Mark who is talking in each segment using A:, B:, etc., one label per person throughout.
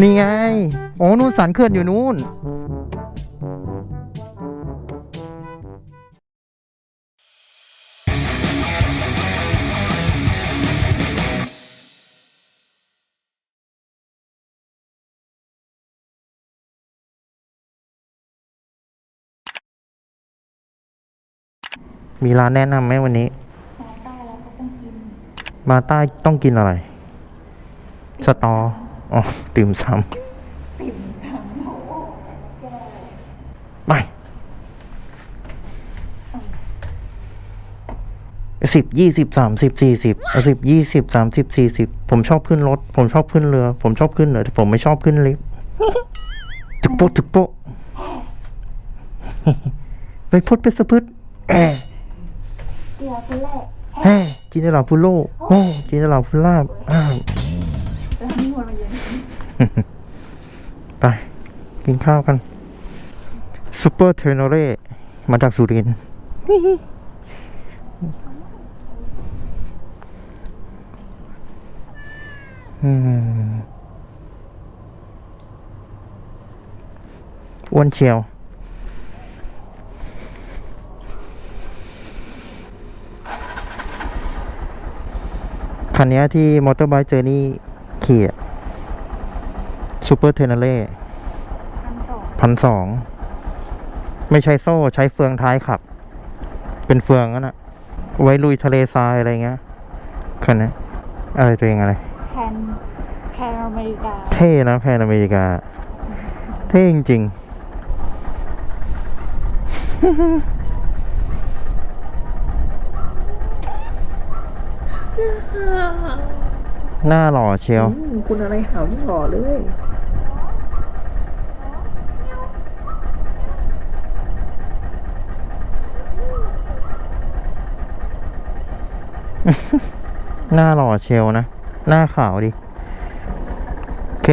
A: นี่ไง โอ้นู่นสันเขื่อนอยู่นู่น มีร้านแนะนำไหมวันนี้ มาใต้ต้องกินอะไร สตอ อ๋อ ติ่มซำไปสิบยี่สิบสามสิบสี่สิบสิบยี่สิบสามสิบสี่สิบผมชอบขึ้นรถ ผมชอบขึ้นเรือ ผมชอบขึ้นเรือแต่ผมไม่ชอบขึ้นลิฟต์ตึกโป๊ะตึกโป๊ะไปพุดไปสะพึดแอะ
B: เกลือคนแรก
A: แฮ่จินตลาพุโลโอ้จินตลาพุลาบอ้าว
B: แล้วนี่วนมาเย็น
A: ไป กินข้าวกันซูเปอร์เทอร์โนเร่มาจากสุรินทร์อืมอ้วนเชียว คันเนี้ยที่มอเตอร์ไบค์เจอร์นี่ขี่ซูเปอร์เทอร์โนเร่
B: พันสอง
A: พันสอง ไม่ใช้โซ่ใช้เฟืองท้ายขับ เป็นเฟืองนั่นอะไว้ลุยทะเลทรายอะไรเงี้ยคันนี้อะไรตัวเองอะไร
B: แพนแพนอเมริกา
A: เท่นะแพนอเมริกา เท่จริงๆ หน้าหล่อเชียว
C: อืมคุณอะไรหาวยิ่งหล่อเลย
A: หน้าหล่อเชียวนะ หน้าขาวดิ โอเค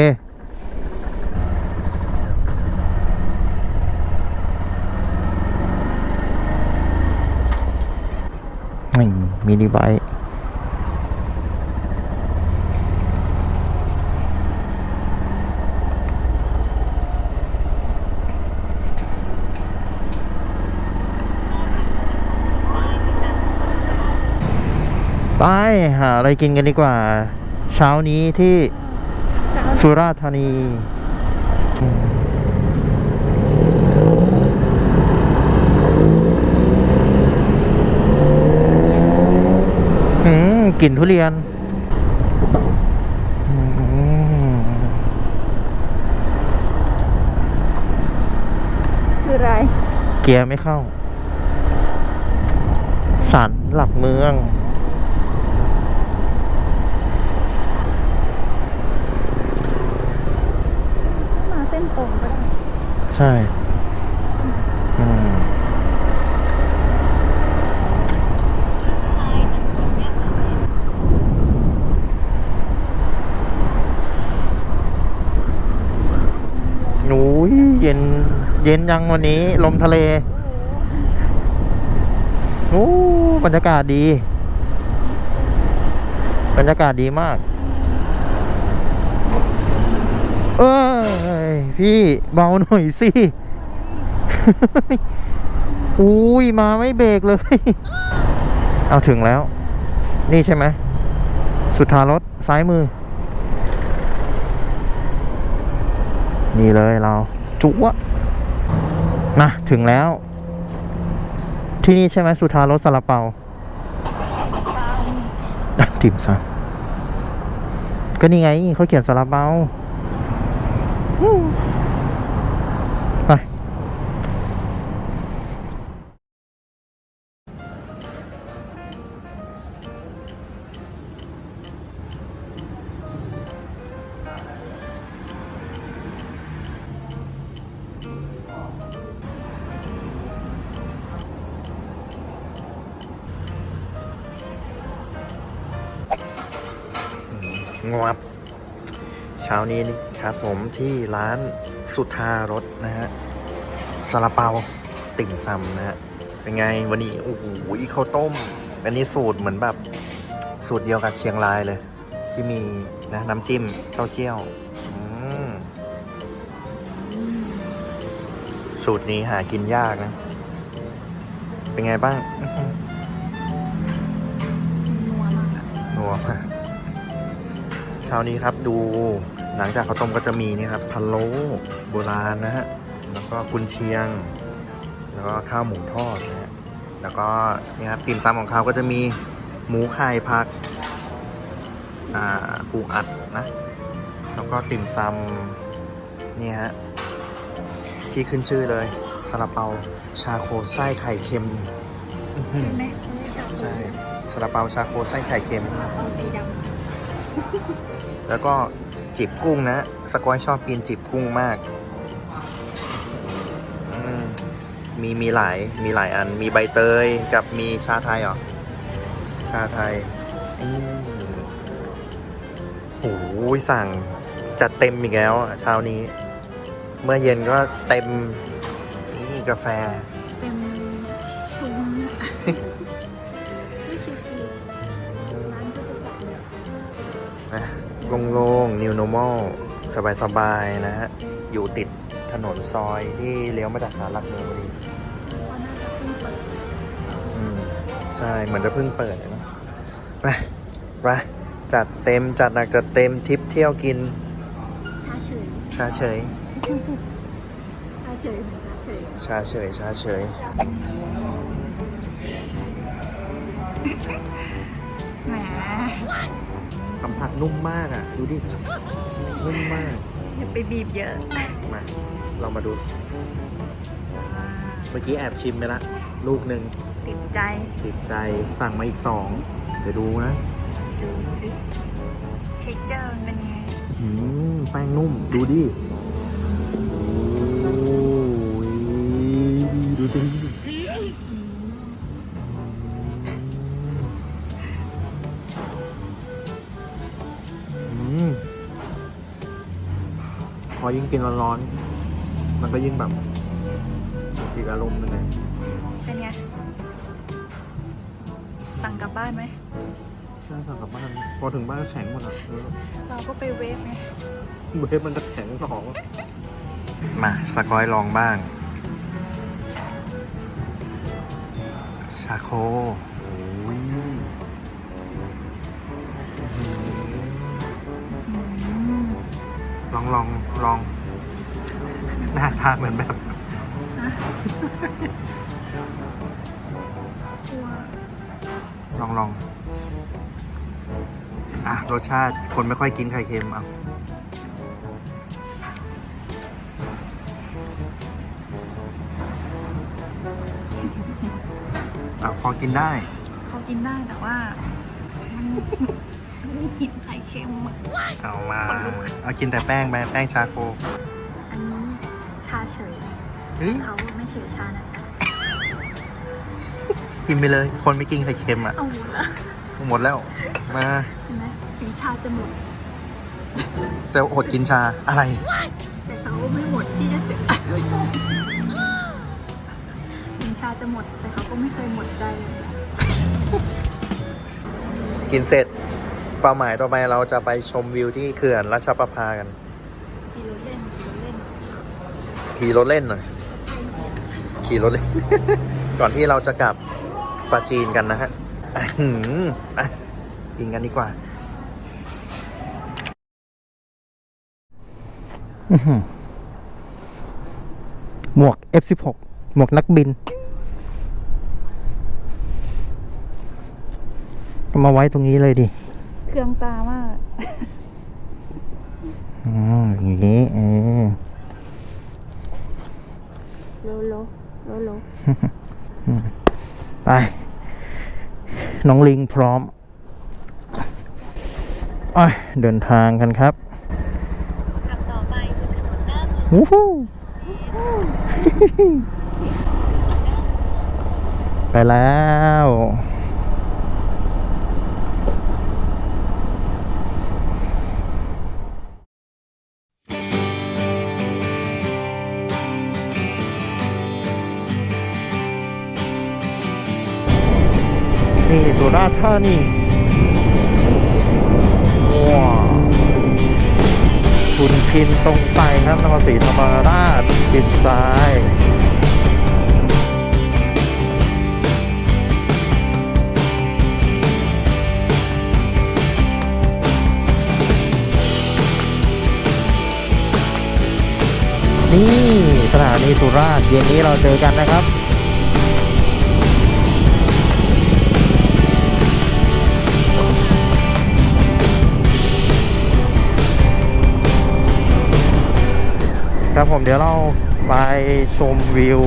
A: นี่มินิไบค์ ไปหาอะไรกินกันดีกว่า เช้านี้ที่สุราษฎร์ธานีอืมอืมกลิ่นทุเรียนอืม
B: คืออะไร
A: เกียร์ไม่เข้าสารหลักเมือง
B: มาเส้นตรงก็ได้
A: ใช่อืมหนูยเย็น เย็นยังวันนี้ ลมทะเลโอ้บรรยากาศดี บรรยากาศดีมาก เอ้ย พี่เบาหน่อยสิ อุ้ยมาไม่เบรกเลย เอาถึงแล้ว นี่ใช่ไหม สุดทารถซ้ายมือ นี่เลยเรา จุวะนะถึงแล้ว ที่นี่ใช่ไหมสุธารถสลาเปาอะติ่มซำก็นี่ไงเขาเขียนสลาเปา ไปงวับ เช้านี้นี่ครับผมที่ร้านสุธารสนะฮะซาลาเปาติ่งซำนะฮะเป็นไงวันนี้โอ้โหข้าวต้ม อันนี้สูตรเหมือนแบบ
D: สูตรเดียวกับเชียงรายเลย ที่มีนะน้ำจิ้มเต้าเจี้ยวอืมสูตรนี้หากินยากนะ เป็นไงบ้างอื้อหือ
B: นัวมากอะ
D: นัวมากเช้านี้ครับดู หลังจากข้าวต้มก็จะมีนี่ครับพะโล้โบราณนะฮะ แล้วก็กุนเชียง แล้วก็ข้าวหมูทอดนะฮะ แล้วก็นี่ครับติ่มซำของเขาก็จะมีหมูไข่ผักอ่าปูอัดนะ แล้วก็ติ่มซำเนี่ยฮะที่ขึ้นชื่อเลยซาลาเปาชาโคไส้ไข่เค็มอื้อหือ
B: ใช่ไหมเขาเรียกชาบู
D: ใช่ซาลาเปาชาโคไส้ไข่เค็ม
B: เอาสีด
D: แล้วก็ จิบกุ้งนะ สกอยชอบกินจิบกุ้งมากมมีมีหลายมีหลายอัน มีใบเตยกับมีชาไทยเหรอ ชาไทยโอ้ยสั่งจัดเต็มอีกแล้วเช้านี้ เมื่อเย็นก็เต็มนี่กาแฟ โล่งๆ new normal สบายๆ นะฮะ อยู่ติดถนนซอยที่เลี้ยวมาจากสารหลักเมืองพอดี
B: เพราะน่าจะเพิ่งเปิด
D: อืมใช่ เหมือนจะเพิ่งเปิดเลยเนอะไปไปจัดเต็มจัดหนักจัดเต็มทริปเที่ยวกิน
B: ชาเฉย
D: ชาเฉย
B: ชาเฉยเหมือนชาเฉย
D: ชาเฉยชาเฉย
B: แหม
D: สัมผัสนุ่มมากอะ ดูดิ นุ่มมาก
B: อย่าไปบีบเยอะ
D: มา เรามาดู เมื่อกี้แอบชิมไปละ ลูกหนึ่ง
B: ติดใจ
D: ติดใจ สั่งมาอีกสอง เดี๋ยวดูนะ
B: ดูสิเช็คเจอร์มันเป็นยังไง
D: อืมแป้งนุ่ม ดูดิ โอ้ยดูดิ พอยิ่งกินร้อนๆ มันก็ยิ่งแบบอีกอารมณ์หนึงเลย
B: เป็นไง สั่งกลับบ้านไหม
D: น่าสั่งกลับบ้านพอถึงบ้านก็แข็งหมดอะเออ
B: เราก็ไปเวฟไง
D: เบฟมันจะแข็งสองมาสกอยลองบ้าง ชาโค ลองลองหน้าทาเหมือนแบบลองลองอะรสชาติคนไม่ค่อยกินไข่เค็มเอาอะพอกินได้
B: เขากินได้แต่ว่า มันไม่กินไข่ ค็มอะ
D: เอามาเอากินแต่แป้งไปแป้งชาโค
B: อันนี้ชาเฉย
D: เฮ้ย
B: เขาไม่เฉยชานะ
D: กินไปเลย คนไม่กินไข่เค็มอะ
B: เอาหมดละ
D: หมดแล้ว มา
B: เห็นไหมถึงชาจะหมด
D: จะอดกินชาอะไร
B: แต่เขาไม่หมดที่จะเฉยถึงชาจะหมดแต่เขาก็ไม่เคยหมดใจเลย
D: กินเสร็จ เป้าหมายต่อไปเราจะไปชมวิวที่เขื่อนรัชประภากัน
B: กิโลเล่นกิโลเล่น
D: ขี่รถเล่นหน่อยขี่รถเล่น ก่อนที่เราจะกลับปาจีนกันนะฮะอะหืมอะกินกันดีกว่าหมวก F16 หมวกนักบินเอามาไว้ตรงนี้เลยดิ
B: เครื่องตามาก
D: อ๋ออย่างนี้เออ
B: โลโลโลโล
D: ไป น้องลิงพร้อมอ้ยเดินทางกันครับ
B: ขับต่อไปคือถนนหน้า
D: วู้ฮู้ไปแล้ว สุราษฎร์ธานี
A: ว้าวคุณพินตรงไปครับนครศรีธรรมราชชิดซ้ายนี่สถานีสุราษฎร์เย็นนี้เราเจอกันนะครับ ครับผมเดี๋ยวเราไปชมวิว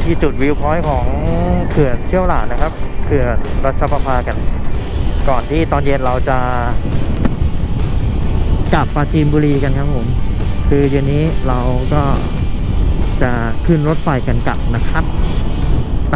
A: ที่จุดวิวพอยต์ของเขื่อนเชี่ยวหลานนะครับ เขื่อนรัชประภากัน ก่อนที่ตอนเย็นเราจะกลับปราจีนบุรีกันครับผม คือเย็นนี้เราก็จะขึ้นรถไฟกันกลับนะครับ ไป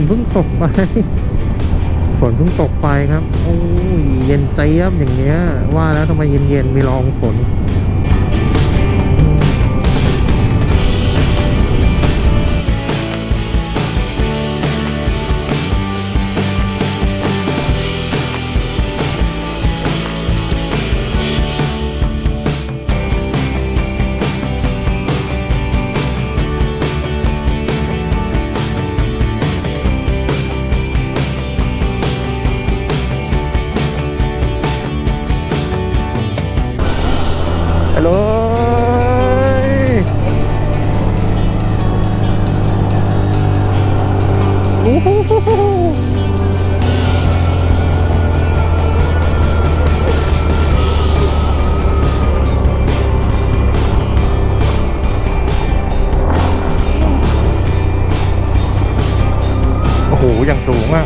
A: นเพิ่งตกไป ฝนเพิ่งตกไปครับ โอ้ยเย็นเจี๊ยบอย่างเงี้ย ว่าแล้วทำไมเย็นๆมีรองฝน อ้โหอย่างสูงอะ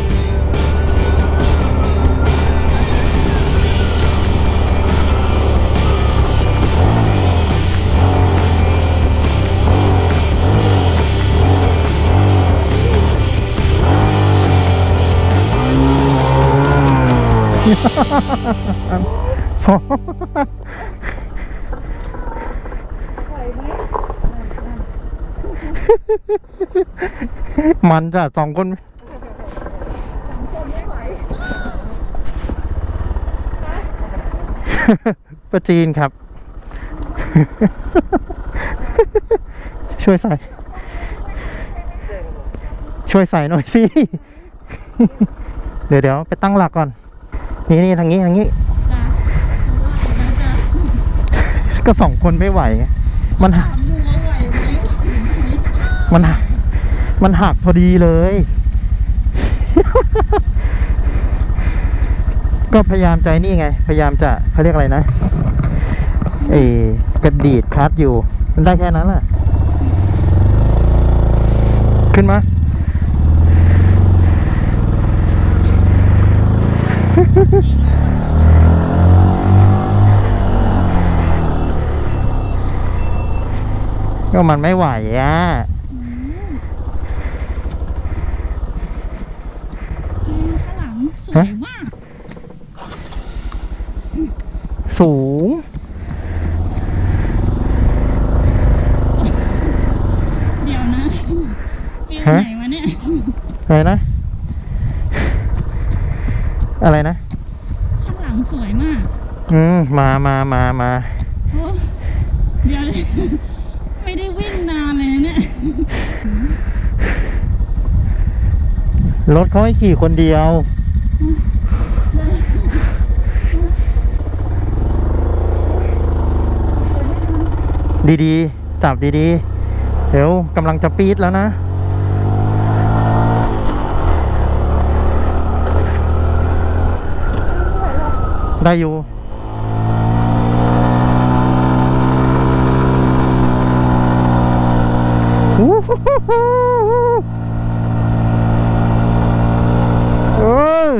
A: มันจะสองคน ประจีนครับ ช่วยใส่ ช่วยใส่หน่อยสิ เดี๋ยวเดี๋ยวไปตั้งหลักก่อน นี่นี่ทางนี้ทางนี้ ก็สองคนไม่ไหว มันหักมันหักมันหักพอดีเลย ก็พยายามใจนี่ไง พยายามจะเขาเรียกอะไรนะเอกระดีดคลัดอยู่ มันได้แค่นั้นแหละขึ้นมาก็มันไม่ไหวอะ
E: สูง เดี๋ยวนะฟิวไหนวะ
A: เนี่ย อะไรนะ อะไรนะ
B: ข้างหลังสวยมาก
A: อืม มามามามา
B: เดี๋ยวไม่ได้วิ่งนานเลยนะเนี่ย
A: รถเขาให้ขี่คนเดียว ดีๆ จับดีๆ เดี๋ยวกำลังจะปี๊ดแล้วนะ ได้อยู่วู้ฮู้ฮู้ฮู้เอ้ย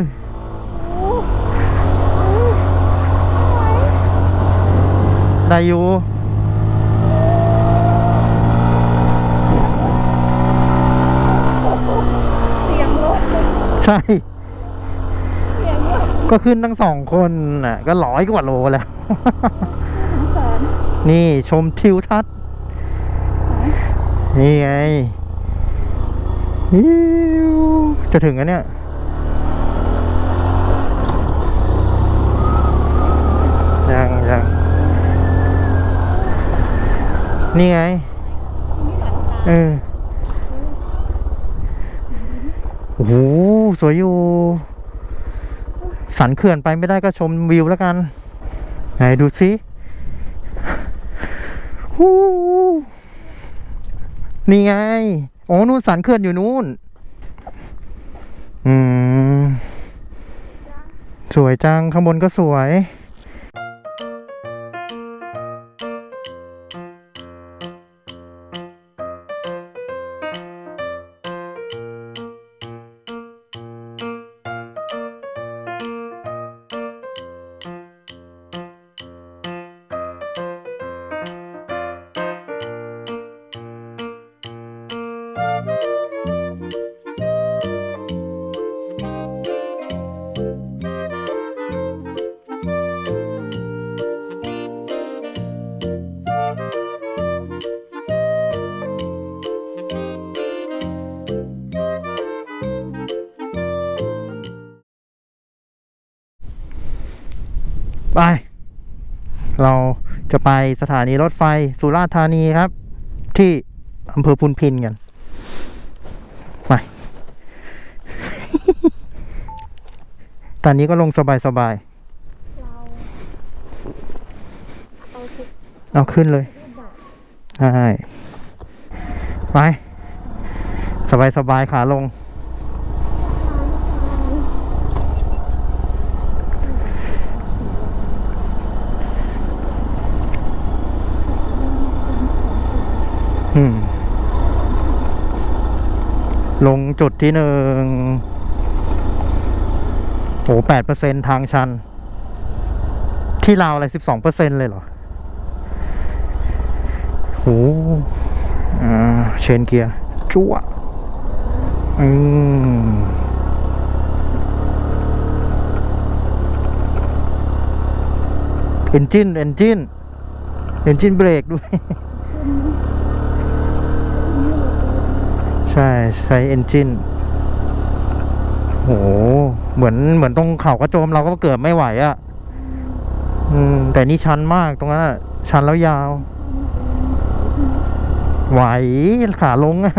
A: ได้อยู่ ใช่ ก็ขึ้นทั้งสองคนน่ะ ก็ร้อยกว่าโลแล้ว นี่ชมทิวทัศน์ นี่ไงอิ๊วจะถึงแล้วเนี่ยยังยังนี่ไง เออ โอ้โหสวยอยู่ สันเขื่อนไปไม่ได้ก็ชมวิวแล้วกัน ไหนดูสิฮู้นี่ไง โอ้นู่นสันเขื่อนอยู่นู่น อืม สวยจัง ข้างบนก็สวย จะไปสถานีรถไฟสุราษฎร์ธานีครับ ที่อำเภอพุนพินกันไปตอนนี้ก็ลงสบายสบายๆเอาขึ้นเลยใช่ไป สบายสบายๆขาลง ลงจุดที่หนึ่งโอ้แปดเปอร์เซ็นทางชัน ที่ลาวอะไรสิบสองเปอร์เซ็นเลยเหรอโหอ่าเชนเกียร์จั่วอืมเอนจินเอนจินเอนจินเบรกด้วย ใช่ใช้เอนจินโหเหมือนเหมือนตรงเขากระโจมเราก็เกือบไม่ไหวอะ่ะ อืม แต่นี่ชันมากตรงนั้นอะชันแล้วยาว ไหวขาลงอะ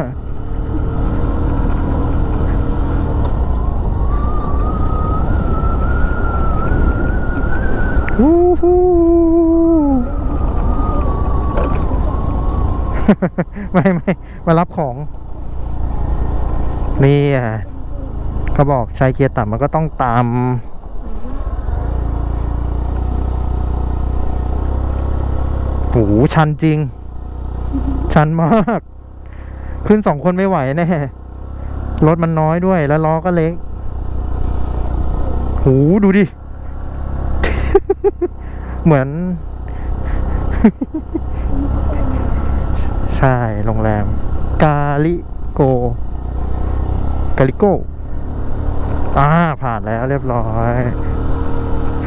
A: วู้ฮู้ไม่ไม่มารับของ นี่อะเขาบอกใช้เกียร์ต่ำมันก็ต้องตามโหชันจริง ชันมาก ขึ้นสองคนไม่ไหวแน่ รถมันน้อยด้วยแล้วล้อก็เล็กโหดูดิ เหมือน ใช่ โรงแรม กาลิโก กาลิโก้อ่าผ่านแล้วเรียบร้อย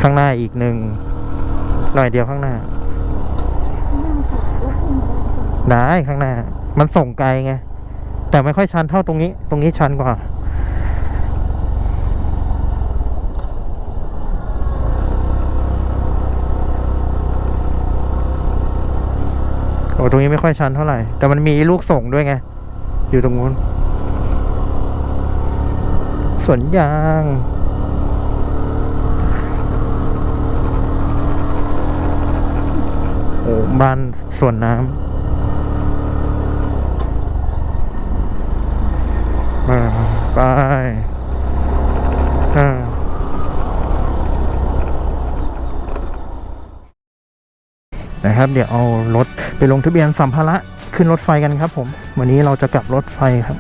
A: ข้างหน้าอีกหนึ่งหน่อยเดียวข้างหน้า ได้ข้างหน้า มันส่งไกลไง แต่ไม่ค่อยชันเท่าตรงนี้ ตรงนี้ชันกว่า โอ้ตรงนี้ไม่ค่อยชันเท่าไหร่ แต่มันมีลูกส่งด้วยไง อยู่ตรงนู้น สวนยางโอ้บ้านสวนน้ำอ่าไปอ่านะครับ เดี๋ยวเอารถไปลงทะเบียนสัมภาระขึ้นรถไฟกันครับผม วันนี้เราจะกลับรถไฟครับ